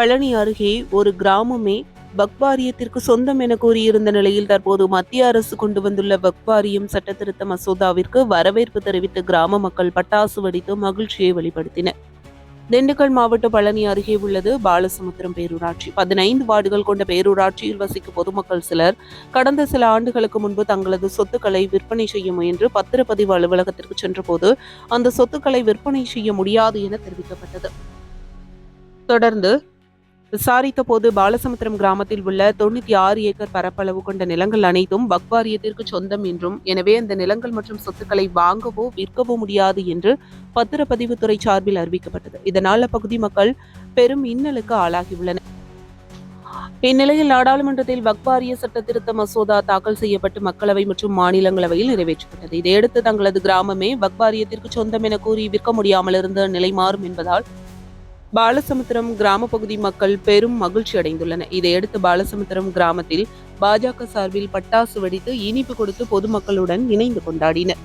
பழனி அருகே ஒரு கிராமமே வக்வாரியத்திற்கு சொந்தம் என கூறியிருந்த நிலையில் தற்போது மத்திய அரசு கொண்டு வந்துள்ள வக்வாரியம் சட்டத்திருத்த மசோதாவிற்கு வரவேற்பு தெரிவித்து கிராம மக்கள் பட்டாசு வெடித்து மகிழ்ச்சியை வெளிப்படுத்தினர். திண்டுக்கல் மாவட்ட பழனி அருகே உள்ளது பாலசமுத்திரம் பேரூராட்சி. பதினைந்து வார்டுகள் கொண்ட பேரூராட்சியில் வசிக்கும் பொதுமக்கள் சிலர் கடந்த சில ஆண்டுகளுக்கு முன்பு தங்களது சொத்துக்களை விற்பனை செய்ய முயன்று பத்திரப்பதிவு அலுவலகத்திற்கு சென்றபோது அந்த சொத்துக்களை விற்பனை செய்ய முடியாது என தெரிவிக்கப்பட்டது. தொடர்ந்து விசாரித்த போது பாலசமுத்திரம் கிராமத்தில் உள்ள தொண்ணூத்தி ஆறு ஏக்கர் பரப்பளவு கொண்ட நிலங்கள் அனைத்தும் வக்வாரியத்திற்கு சொந்தம் என்றும் எனவே அந்த நிலங்கள் மற்றும் சொத்துக்களை வாங்கவோ விற்கவோ முடியாது என்று பத்திரப்பதிவுத்துறை சார்பில் அறிவிக்கப்பட்டது. இதனால் அப்பகுதி மக்கள் பெரும் இன்னலுக்கு ஆளாகியுள்ளனர். இந்நிலையில் நாடாளுமன்றத்தில் வக்வாரிய சட்ட திருத்த மசோதா தாக்கல் செய்யப்பட்டு மக்களவை மற்றும் மாநிலங்களவையில் நிறைவேற்றப்பட்டது. இதையடுத்து தங்களது கிராமமே வக்வாரியத்திற்கு சொந்தம் என கூறி விற்க முடியாமல் இருந்த நிலை மாறும் என்பதால் பாலசமுத்திரம் கிராம பகுதி மக்கள் பெரும் மகிழ்ச்சி அடைந்துள்ளனர். இதையடுத்து பாலசமுத்திரம் கிராமத்தில் பாஜக சார்பில் பட்டாசு வெடித்து இனிப்பு கொடுத்து பொதுமக்களுடன் இணைந்து கொண்டாடினர்.